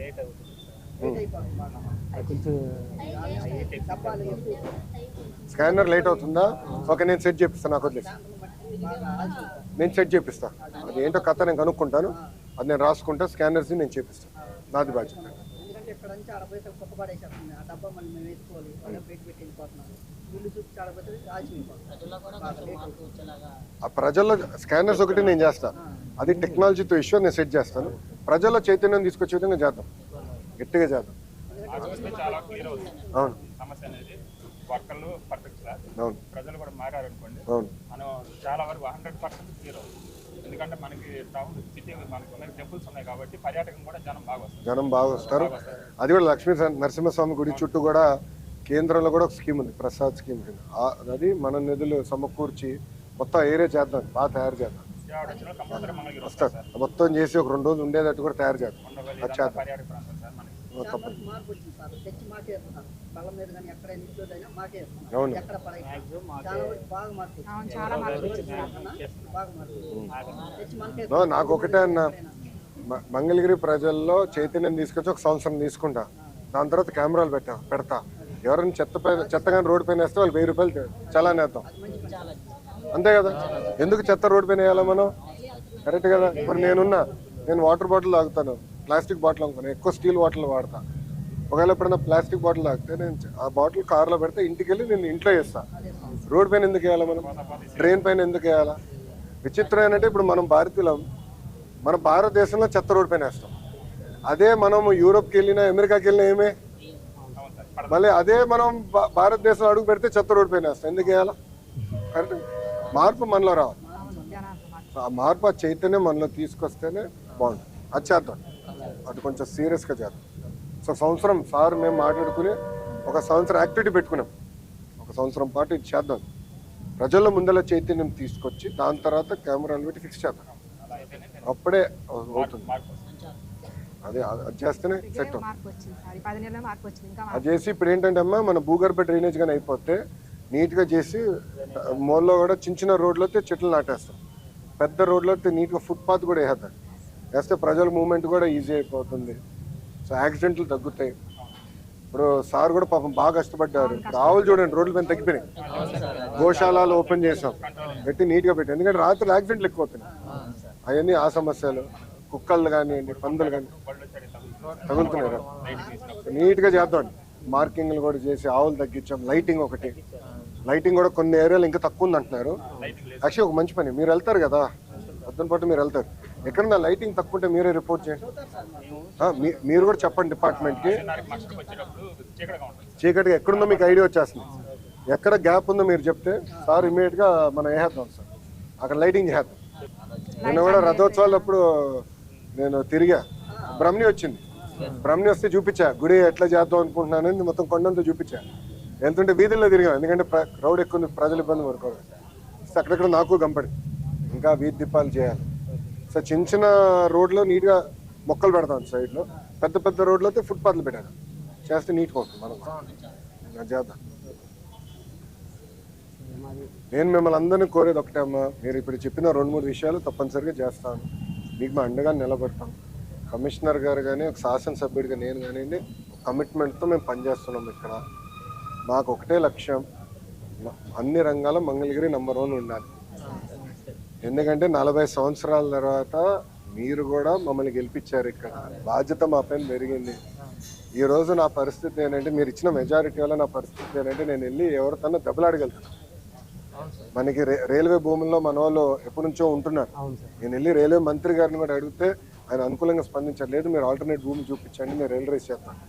Late అవుతుంది scanner late అవుతుందా? Okay నేను సెట్ చేపిస్తాను నాకు వదిలేసి. నేను సెట్ చేపిస్తా. అది ఏంటో కథ నేను కనుక్కుంటాను. అది నేను రాసుకుంటా స్కానర్స్ నేను చేపిస్తాను నాది బాధ్యత. ఆ ప్రజల్లో స్కానర్స్ ఒకటి నేను చేస్తా. అది టెక్నాలజీతో ఇష్యూ నేను సెట్ చేస్తాను. ప్రజల్లో చైతన్యం తీసుకొచ్చే విధంగా చేద్దాం. గట్టిగా చేద్దాం. వస్తే చాలా క్లియర్ అవుతుంది. అవును. సమస్య అనేది వర్కర్లు పర్ఫెక్ట్ సార్ ప్రజలు కూడా మారారు అనుకోండి అవును. మనం చాలా వరకు హండ్రెడ్ పర్సెంట్ క్లియర్ అవుతుంది. ఎందుకంటే మనకి టౌన్ సిటీ మనకి ఉన్నాయి టెంపుల్స్ ఉన్నాయి కాబట్టి పర్యాటకం కూడా జనం బాగా వస్తుంది. జనం బాగా వస్తారు. అది కూడా లక్ష్మీ నరసింహస్వామి గుడి చుట్టూ కూడా కేంద్రంలో కూడా ఒక స్కీమ్ ఉంది ప్రసాద్ స్కీమ్ కింద. అది మన నిధులు సమకూర్చి మొత్తం ఏరియా చేద్దాం బాగా తయారు చేద్దాం. వస్తారు మొత్తం చేసి ఒక రెండు రోజులు ఉండేటట్టు కూడా తయారు చేద్దాం. అది చేద్దాం. అవును. నాకు ఒకటే అన్న. మ- మంగళగిరి ప్రజల్లో చైతన్యం తీసుకొచ్చి ఒక సంవత్సరం తీసుకుంటా. దాని తర్వాత కెమెరాలు పెట్టా పెడతా. ఎవరైనా చెత్త పైన చెత్త కానీ రోడ్డు పైన వేస్తే వాళ్ళు వెయ్యి రూపాయలు చలాన్ వేద్దాం. అంతే కదా? ఎందుకు చెత్త రోడ్డు పైన వేయాలా మనం? కరెక్ట్ కదా? ఇప్పుడు నేనున్నా నేను వాటర్ బాటిల్ తాగుతాను. ప్లాస్టిక్ బాటిల్ అనుకున్నాను ఎక్కువ స్టీల్ బాటిల్ వాడతా. ఒకవేళ ఎప్పుడైనా ప్లాస్టిక్ బాటిల్ తాగితే నేను ఆ బాటిల్ కార్లో పెడితే ఇంటికి వెళ్ళి నేను ఇంట్లో వేస్తా. రోడ్ పైన ఎందుకు వేయాలా మనం? ట్రైన్ పైన ఎందుకు వేయాలా? విచిత్రం ఏంటంటే ఇప్పుడు మనం భారతీయులం మన భారతదేశంలో చెత్త రోడ్ పైన వేస్తాం. అదే మనం యూరోప్కి వెళ్ళినా అమెరికాకి వెళ్ళినా ఏమే? మళ్ళీ అదే మనం భారతదేశంలో అడుగు పెడితే చెత్త రోడ్ పైన వేస్తాం. ఎందుకు వేయాలా? కరెక్ట్. మార్పు మనలో రావాలి. ఆ మార్పు ఆ చైతన్యం మనలో తీసుకొస్తేనే బాగుంటుంది. అది చేద్దాం. అది కొంచెం సీరియస్గా చేద్దాం. సో సంవత్సరం సార్ మేము మాట్లాడుకుని ఒక సంవత్సరం యాక్టివిటీ పెట్టుకున్నాం. ఒక సంవత్సరం పాటు ఇది చేద్దాం. ప్రజల ముందర చైతన్యం తీసుకొచ్చి దాని తర్వాత కెమెరాలు పెట్టి ఫిక్స్ చేద్దాం. అప్పుడే అవుతుంది. అదే అది చేస్తేనే సెట్ అది చేసి ఇప్పుడు ఏంటంటే అమ్మా మన భూగర్భ డ్రైనేజ్ కానీ అయిపోతే నీట్గా చేసి మోల్లో కూడా చిన్న చిన్న రోడ్లో అయితే చెట్లు నాటేస్తాం. పెద్ద రోడ్లో అయితే నీట్గా ఫుట్పాత్ కూడా వేసేద్దాం. వేస్తే ప్రజల మూమెంట్ కూడా ఈజీ అయిపోతుంది. సో యాక్సిడెంట్లు తగ్గుతాయి. ఇప్పుడు సార్ కూడా పాపం బాగా కష్టపడ్డారు. ఆవులు చూడండి రోడ్ల పైన తగ్గిపోయినాయి. గోశాలాలు ఓపెన్ చేసాం. పెట్టి నీట్గా పెట్టి ఎందుకంటే రాత్రి యాక్సిడెంట్లు ఎక్కువ అవుతున్నాయి. అవన్నీ ఆ సమస్యలు. కుక్కలు కానివ్వండి పందులు కానీ తగులుతున్నాయి నీట్గా చేద్దాం. మార్కింగ్లు కూడా చేసి ఆవులు తగ్గించాం. లైటింగ్ ఒకటి. లైటింగ్ కూడా కొన్ని ఏరియాలు ఇంకా తక్కువ ఉంది అంటున్నారు. యాక్చువల్లీ ఒక మంచి పని. మీరు వెళ్తారు కదా? పొద్దున పాటు మీరు వెళ్తారు. ఎక్కడన్నా లైటింగ్ తక్కువ ఉంటే మీరే రిపోర్ట్ చేయండి. మీరు కూడా చెప్పండి డిపార్ట్మెంట్కి చీకటిగా ఎక్కడుందో మీకు ఐడియా వచ్చేస్తుంది. ఎక్కడ గ్యాప్ ఉందో మీరు చెప్తే సార్ ఇమీడియట్గా మనం వేసేద్దాం సార్. అక్కడ లైటింగ్ చేద్దాం నిన్న కూడా రథోత్సవాలు అప్పుడు నేను తిరిగా. బ్రహ్మణి వచ్చింది. బ్రహ్మణి వస్తే చూపించా. గుడి ఎట్లా చేద్దాం అనుకుంటున్నాను అని మొత్తం కొండంతో చూపించా. వెళ్తుంటే వీధుల్లో తిరిగాం. ఎందుకంటే క్రౌడ్ ఎక్కువ ఉంది ప్రజలు ఇబ్బంది పడుకోరు సో అక్కడక్కడ నాకు గంపడి. ఇంకా వీధి దీపాలు చేయాలి. సో చిన్న చిన్న రోడ్లో నీట్గా మొక్కలు పెడతాం సైడ్లో. పెద్ద పెద్ద రోడ్లో అయితే ఫుట్పాత్లు పెట్టాను. చేస్తే నీట్గా ఉంటుంది మనం చేద్దాం. నేను మిమ్మల్ని అందరినీ కోరేది ఒకటే అమ్మా. మీరు ఇప్పుడు చెప్పిన రెండు మూడు విషయాలు తప్పనిసరిగా చేస్తాను. మీకు మా అండగా నిలబడతాం. కమిషనర్ గారు కానీ ఒక శాసనసభ్యుడిగా నేను కానివ్వండి కమిట్మెంట్తో మేము పనిచేస్తున్నాం ఇక్కడ. మాకు ఒకటే లక్ష్యం అన్ని రంగాల మంగళగిరి నంబర్ వన్ ఉండాలి. ఎందుకంటే నలభై సంవత్సరాల తర్వాత మీరు కూడా మమ్మల్ని గెలిపించారు ఇక్కడ. బాధ్యత మా పైన పెరిగింది. ఈరోజు నా పరిస్థితి ఏంటంటే మీరు ఇచ్చిన మెజారిటీ వల్ల నా పరిస్థితి ఏంటంటే నేను వెళ్ళి ఎవరితోనో దెబ్బలాడగలుగుతాను. మనకి రైల్వే భూముల్లో మన వాళ్ళు ఎప్పటి నుంచో ఉంటున్నారు. నేను వెళ్ళి రైల్వే మంత్రి గారిని కూడా అడిగితే ఆయన అనుకూలంగా స్పందించారు. లేదు మీరు ఆల్టర్నేట్ భూమి చూపించండి మీరు రైలు రేస్ చేస్తాను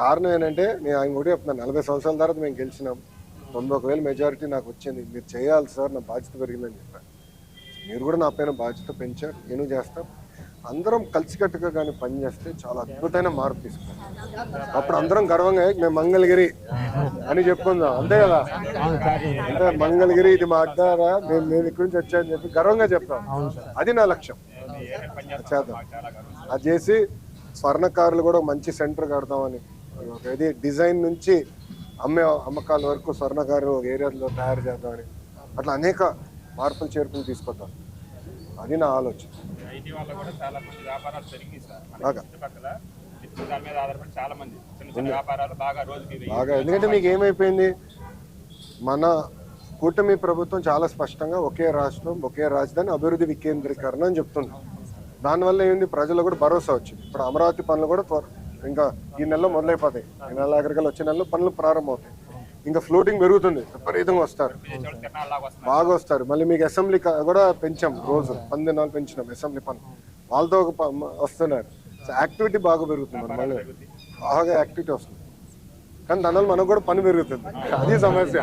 కారణం ఏంటంటే నేను ఆయన కూడా చెప్తున్నాను నలభై సంవత్సరాల తర్వాత మేము గెలిచినాం. తొంభై ఒక వేల మెజారిటీ నాకు వచ్చింది మీరు చేయాలి సార్ నా బాధ్యత పెరిగిందని చెప్పాను మీరు కూడా నా పైన బాధ్యత పెంచారు నేను చేస్తాం. అందరం కలిసికట్టుగా కానీ పనిచేస్తే చాలా అద్భుతమైన మార్పు తీసుకుంటాం. అప్పుడు అందరం గర్వంగా "ఏయ్, మేము మంగళగిరి అని చెప్పుకుందాం. అంతే కదా? అంటే మంగళగిరి ఇది మా అడ్డారా మేము మేము ఇక్కడి నుంచి వచ్చామని చెప్పి గర్వంగా చెప్తాం. అది నా లక్ష్యం. చేద్దాం. అది చేసి స్వర్ణకారులు కూడా మంచి సెంటర్ కడతామని. ఇది డిజైన్ నుంచి అమ్మే అమ్మకాల వరకు స్వర్ణకారు ఒక ఏరియాలో తయారు చేద్దామని. అట్లా అనేక మార్పులు చేర్పులు తీసుకొద్దాం. అది నా ఆలోచన. ఐటీ వల్ల కూడా చాలా మంది వ్యాపారాలు పెరిగి సార్. మన బాగా. చుట్టుపక్కల దాని మీద ఆధారపడి చాలా మంది చిన్న చిన్న వ్యాపారాలు బాగా రోజుకి వెయ్యి బాగా. ఎందుకంటే మీకు ఏమైపోయింది? మన కూటమి ప్రభుత్వం చాలా స్పష్టంగా ఒకే రాష్ట్రం ఒకే రాజధాని అభివృద్ధి వికేంద్రీకరణ అని చెప్తుంది. దానివల్ల ఏంది ప్రజలు కూడా భరోసా వచ్చింది. ఇప్పుడు అమరావతి పనులు కూడా త్వర ఇంకా ఈ నెలలో మొదలైపోతాయి. ఈ నెల ఆఖరికల్లా వచ్చే నెలలో పనులు ప్రారంభమవుతాయి. ఇంకా ఫ్లోటింగ్ పెరుగుతుంది. విపరీతంగా వస్తారు. బాగా వస్తారు. మళ్ళీ మీకు అసెంబ్లీ కూడా పెంచాం రోజు. పది దినాలు పెంచినాం అసెంబ్లీ పనులు వాళ్ళతో ఒక వస్తున్నారు. యాక్టివిటీ బాగా పెరుగుతుంది మళ్ళీ. బాగా యాక్టివిటీ వస్తుంది. కానీ దానివల్ల మనకు కూడా పని పెరుగుతుంది. అది సమస్య.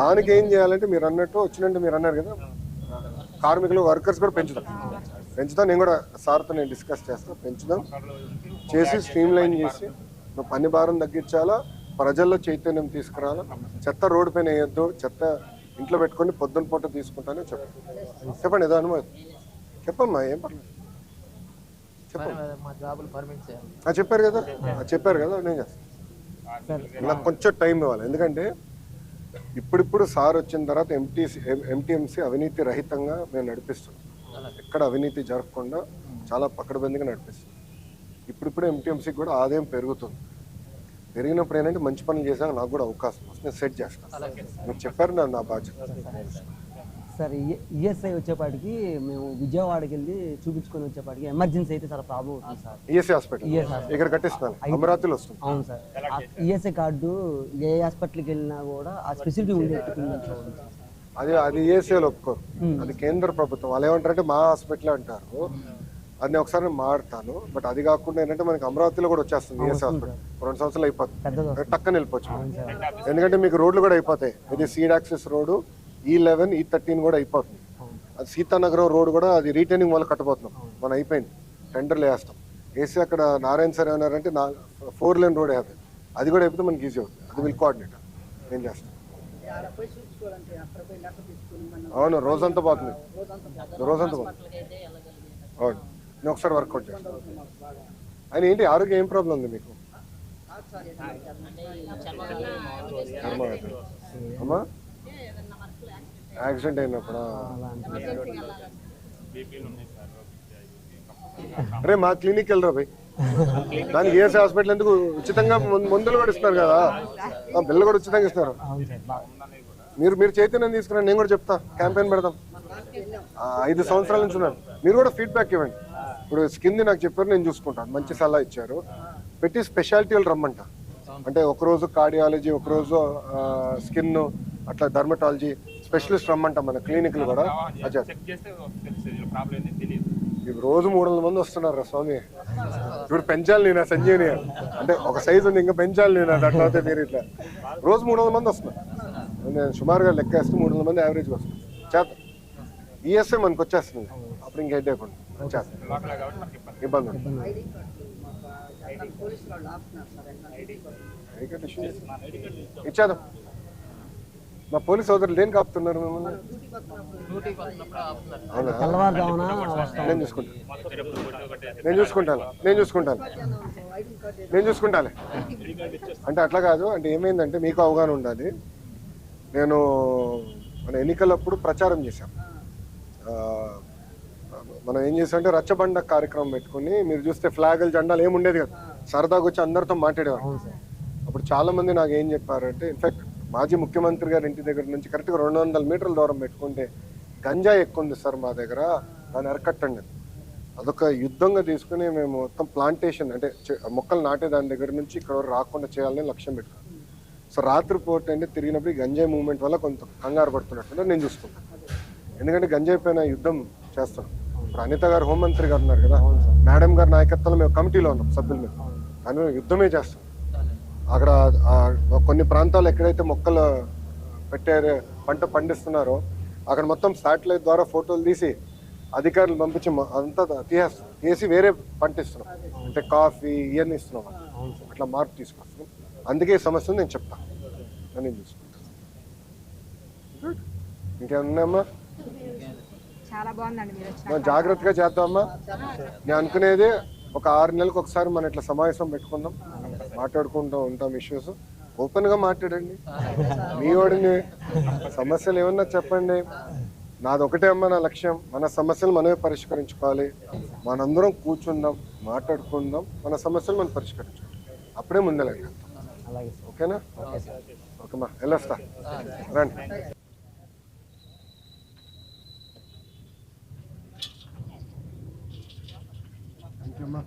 దానికి ఏం చేయాలంటే మీరు అన్నట్టు వచ్చినట్టు మీరు అన్నారు కదా. కార్మికులు వర్కర్స్ కూడా పెంచుదాం పెంచుదాం నేను కూడా సార్తో నేను డిస్కస్ చేస్తాను పెంచుదాం. చేసి స్ట్రీమ్ లైన్ చేసి పని భారం తగ్గించాలా? ప్రజల్లో చైతన్యం తీసుకురావాలా చెత్త రోడ్డు పైన వేయొద్దు చెత్త ఇంట్లో పెట్టుకొని పొద్దున పూట తీసుకుంటానని చెప్పండి చెప్పండి ఏదో అనుమతి చెప్పమ్మా ఏం పర్లేదు ఆ, చెప్పారు కదా? చెప్పారు కదా నేను చేస్తాను నాకు కొంచెం టైం ఇవ్వాలి. ఎందుకంటే ఇప్పుడిప్పుడు సార్ వచ్చిన తర్వాత ఎంటీసీ ఎంటీఎంసీ అవినీతి రహితంగా మేము నడిపిస్తున్నాం. ఎక్కడ అవినీతి జరగకుండా చాలా పకడ్బందీగా నడిపిస్తున్నాం. ఇప్పుడిప్పుడు ఎంటీఎంసీకి కూడా ఆదాయం పెరుగుతుంది. పెరిగినప్పుడు ఏంటంటే మంచి పనులు చేసాక నాకు కూడా అవకాశం వస్తుంది. నేను సెట్ చేస్తాను మీరు చెప్పారు నా- నా బాధ్యత. సార్ ఈఎస్ఐ వచ్చేపాటికి మేము విజయవాడకి వెళ్ళి చూపించుకొని వచ్చేపాటికి ఎమర్జెన్సీ అయితే చాలా ప్రాబ్లం అవుతుంది సార్. ESC hospital. ఇక్కడ కట్టిస్తున్నాను అమరావతిలో వస్తుంది. అవును సార్. ఈఎస్ఐ కార్డు ఏ హాస్పిటల్కి వెళ్ళినా కూడా ఆ చూడండి సార్. అది అది ఈఎస్ఐలు ఒప్పుకోరు. అది కేంద్ర ప్రభుత్వం. వాళ్ళు ఏమంటారంటే మా హాస్పిటల్ అంటారు. అది నేను ఒకసారి మాడతాను బట్ అది కాకుండా ఏంటంటే మనకి అమరావతిలో కూడా వచ్చేస్తుంది ఈఎస్ఐ హాస్పిటల్ రెండు సంవత్సరాలు అయిపోతుంది. టక్కన వెళ్ళిపోవచ్చు మనం. ఎందుకంటే మీకు రోడ్లు కూడా అయిపోతాయి. ఇది సీడ్ యాక్సెస్ రోడ్డు ఈ లెవెన్ ఈ థర్టీన్ కూడా అయిపోతుంది. అది సీతానగరం రోడ్ కూడా అది రీటైనింగ్ వల్ల కట్టబోతున్నాం. మనం అయిపోయింది. టెండర్లు వేస్తాం వేసి అక్కడ నారాయణ సార్ ఏమన్నారంటే నా ఫోర్ లైన్ రోడ్ వేయాలి అది కూడా అయిపోతే మనకి ఈజీ అవుతుంది. అది విల్ కోఆర్డినేట్ తీసుకుని మనం అవును రోజంతా పోతుంది. రోజంతా పోతుంది. అవును. నేను ఒకసారి వర్కౌట్ చేస్తాను. ఆయన ఏంటి ఆరోగ్యం ఏం ప్రాబ్లం ఉంది మీకు? అమ్మా? యాక్సిడెంట్ అయినప్పుడు అరే మా క్లినిక్ వెళ్ళరా భయ్ దానికి ఏఎస్ హాస్పిటల్ ఎందుకు? ఉచితంగా మందులు కూడా ఇస్తున్నారు కదా. ఆ, బిల్లు కూడా ఉచితంగా ఇస్తున్నారు. మీరు మీరు చైతన్యం తీసుకురండి నేను కూడా చెప్తా. క్యాంపెయిన్ పెడదాం ఐదు సంవత్సరాల నుంచి ఉన్నారు మీరు కూడా ఫీడ్బ్యాక్ ఇవ్వండి. ఇప్పుడు స్కిన్ నాకు చెప్పారు నేను చూసుకుంటాను. మంచి సలహా ఇచ్చారు. పెట్టి స్పెషాలిటీలు రమ్మంట. అంటే ఒకరోజు కార్డియాలజీ ఒకరోజు స్కిన్ అట్లా డర్మటాలజీ స్పెషలిస్ట్ రమ్మంట మన క్లినిక్లు కూడా. ఇప్పుడు రోజు మూడు వందల మంది వస్తున్నారు రా స్వామి. ఇప్పుడు పెంచాలి నేను సంజీవిని. అంటే ఒక సైజు ఉంది ఇంకా పెంచాలి నేను అట్లా అవుతే మీరు ఇట్లా. రోజు మూడు వందల మంది వస్తున్నారు. నేను సుమారుగా లెక్క వేస్తే మూడు వందల మంది యావరేజ్గా వస్తున్నారు. చేద్దాం ఈఎస్ఐ మనకు వచ్చేస్తుంది. అప్పుడు ఇంకా హెడ్ అయిపోయింది ఇబ్బంది ఇచ్చేద్దాం. మా పోలీస్ సోదరులు దేనికి ఆపుతున్నారు మిమ్మల్ని? నేను చూసుకుంటాను. నేను చూసుకుంటాను. నేను చూసుకుంటాను. నేను చూసుకుంటాలే అంటే అట్లా కాదు. అంటే ఏమైందంటే మీకు అవగాహన ఉండాలి. నేను మన ఎన్నికలప్పుడు ప్రచారం చేశాం. ఆ, మనం ఏం చేసామంటే రచ్చబండ కార్యక్రమం పెట్టుకుని మీరు చూస్తే ఫ్లాగులు జెండాలు ఏమి ఉండేది కదా. సరదాగా వచ్చి అందరితో మాట్లాడేవారు. అప్పుడు చాలా మంది నాకు ఏం చెప్పారంటే ఇన్ఫాక్ట్ మాజీ ముఖ్యమంత్రి గారి ఇంటి దగ్గర నుంచి కరెక్ట్గా రెండు వందల మీటర్ల దూరం పెట్టుకుంటే గంజా ఎక్కువ ఉంది సార్ మా దగ్గర దాన్ని అరకట్టండి. అదొక యుద్ధంగా తీసుకుని మేము మొత్తం ప్లాంటేషన్ అంటే మొక్కలు నాటే దాని దగ్గర నుంచి ఇక్కడ రాకుండా చేయాలని లక్ష్యం పెట్టుకున్నాం. సో రాత్రిపూట అంటే తిరిగినప్పుడు గంజాయి మూవ్మెంట్ వల్ల కొంత కంగారు పడుతున్నట్టు నేను చూసుకుంటాను ఎందుకంటే గంజాయి పైన యుద్ధం చేస్తున్నాం. ఇప్పుడు అనిత గారు హోంమంత్రి గారు ఉన్నారు కదా? మేడం గారి నాయకత్వంలో మేము కమిటీలో ఉన్నాం సభ్యులు మేము. కానీ మేము యుద్ధమే చేస్తాం. అక్కడ కొన్ని ప్రాంతాలు ఎక్కడైతే మొక్కలు పెట్టారు పంట పండిస్తున్నారో అక్కడ మొత్తం శాటిలైట్ ద్వారా ఫోటోలు తీసి అధికారులు పంపించి అంతా తీసేస్తాం. తీసి వేరే పంట ఇస్తున్నాం. అంటే కాఫీ ఇవన్నీ ఇస్తున్నాం. అట్లా మార్పు తీసుకొస్తున్నాం అందుకే ఈ సమస్యను నేను చెప్తాను నేను చూసుకుంటాను Good. చాలా బాగుందండి మీరు వచ్చిన మనం జాగ్రత్తగా చేద్దామా? నేను అనుకునేది ఒక ఆరు నెలలకు ఒకసారి మనం ఇట్లా సమావేశం పెట్టుకుందాం. మాట్లాడుకుంటూ ఉంటాం ఇష్యూస్ ఓపెన్గా మాట్లాడండి. మీ వాడిని సమస్యలు ఏమన్నా చెప్పండి. నాది ఒకటే అమ్మ నా లక్ష్యం. మన సమస్యలు మనమే పరిష్కరించుకోవాలి. మనందరం కూర్చుందాం మాట్లాడుకుందాం. మన సమస్యలు మనం పరిష్కరించుకోవాలి అప్పుడే సార్. ఓకేనా? ఓకేమ్మా వెళ్ళొస్తా. రండి. 行吗？